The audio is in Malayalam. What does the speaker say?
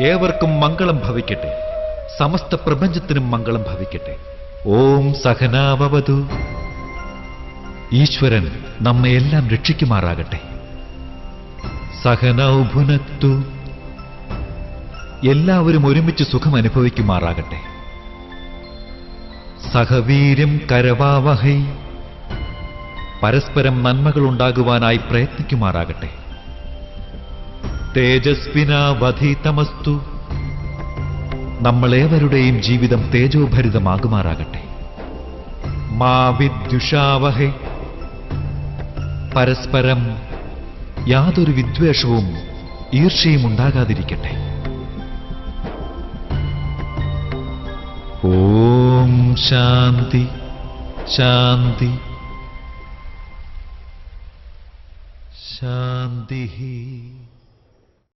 ഏവർക്കും മംഗളം ഭവിക്കട്ടെ. സമസ്ത പ്രപഞ്ചത്തിനും മംഗളം ഭവിക്കട്ടെ. ഓം സഹനാവതു ഈശ്വരൻ നമ്മെ എല്ലാം രക്ഷിക്കുമാറാകട്ടെ. സഹനൗഭുനത്തു. എല്ലാവരും ഒരുമിച്ച് സുഖം അനുഭവിക്കുമാറാകട്ടെ. സഹവീര്യം കരവാവഹൈ. പരസ്പരം നന്മകൾ ഉണ്ടാകുവാനായി പ്രയത്നിക്കുമാറാകട്ടെ. തേജസ്വിനാവധീതമസ്തു. നമ്മളേവരുടെയും ജീവിതം തേജോഭരിതമാകുമാറാകട്ടെ. മാ വിദ്യുഷാവഹേ. പരസ്പരം യാതൊരു വിദ്വേഷവും ഈർഷയും ഉണ്ടാകാതിരിക്കട്ടെ. ഓം ശാന്തി ശാന്തി. ശാന്തി